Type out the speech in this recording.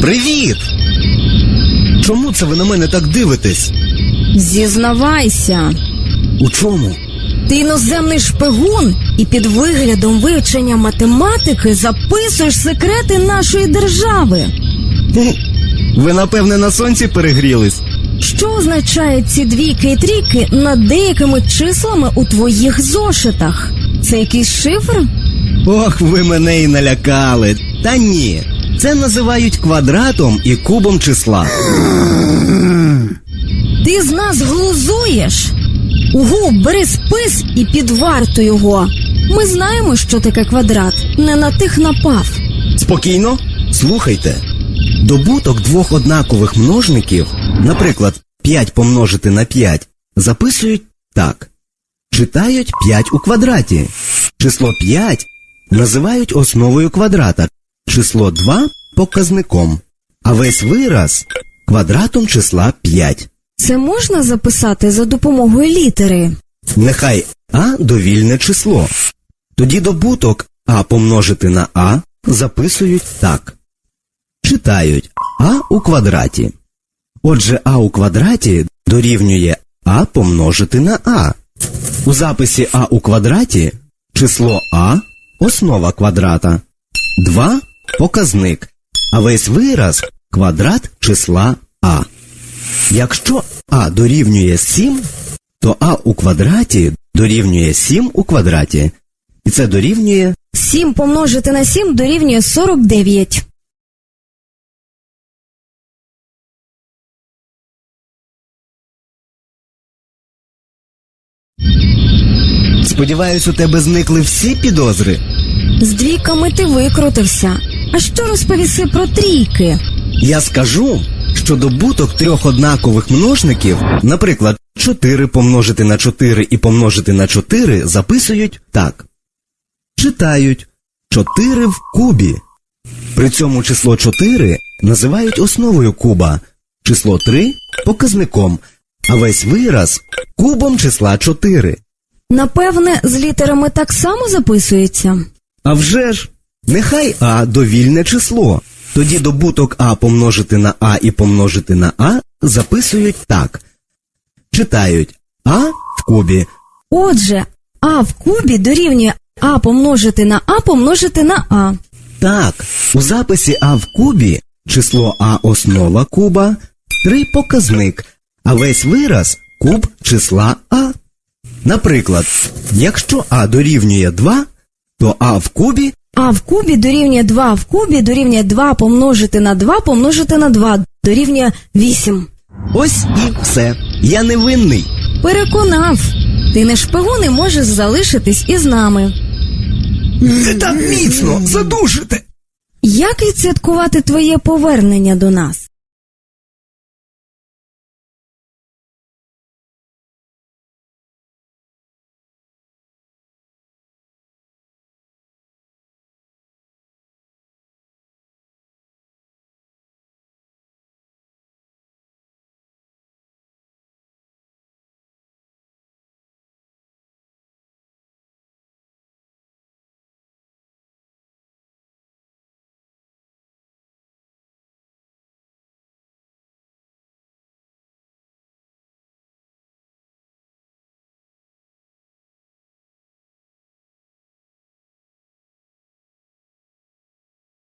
Привіт! Чому це ви на мене так дивитесь? Зізнавайся, У чому? ти іноземний шпигун і під виглядом вивчення математики записуєш секрети нашої держави. Ви, напевне, на сонці перегрілись. Що означають ці двійки і трійки над деякими числами у твоїх зошитах? Це якийсь шифр? Ох, ви мене і налякали. Та ні. Це називають квадратом і кубом числа. Ти з нас глузуєш? Угу, бери спис і під варту його. Ми знаємо, що таке квадрат. Не на тих напав. Спокійно, слухайте. Добуток двох однакових множників, наприклад, 5 помножити на 5, записують так. Читають 5 у квадраті. Число 5 називають основою квадрата, число 2 показником, а весь вираз квадратом числа 5. Це можна записати за допомогою літери. Нехай А довільне число. Тоді добуток А помножити на А записують так. Читають А у квадраті. Отже, А у квадраті дорівнює А помножити на А. У записі А у квадраті число А основа квадрата. 2 показник, а весь вираз квадрат числа А. Якщо А дорівнює 7, то А у квадраті дорівнює 7 у квадраті. І це дорівнює 7 помножити на 7 дорівнює 49. Сподіваюсь, у тебе зникли всі підозри. З двійками ти викрутився. А що розповіси про трійки? Я скажу, що добуток трьох однакових множників, наприклад, 4 помножити на 4 і помножити на 4, записують так. Читають 4 в кубі. При цьому число 4 називають основою куба, число 3 показником, а весь вираз кубом числа 4. Напевне, з літерами так само записується. А вже ж, нехай А довільне число. Тоді добуток А помножити на А і помножити на А записують так. Читають А в кубі. Отже, А в кубі дорівнює А помножити на А помножити на А. Так, у записі А в кубі число А основа куба, 3 показник, а весь вираз куб числа А. Наприклад, якщо А дорівнює 2, то А в кубі А в кубі дорівнює 2 в кубі дорівнює 2 помножити на 2 помножити на 2 дорівнює 8. ось і все. Я не винний. Переконав. Ти не шпигун і можеш залишитись із нами. Не так міцно задушите. Як відсвяткувати твоє повернення до нас?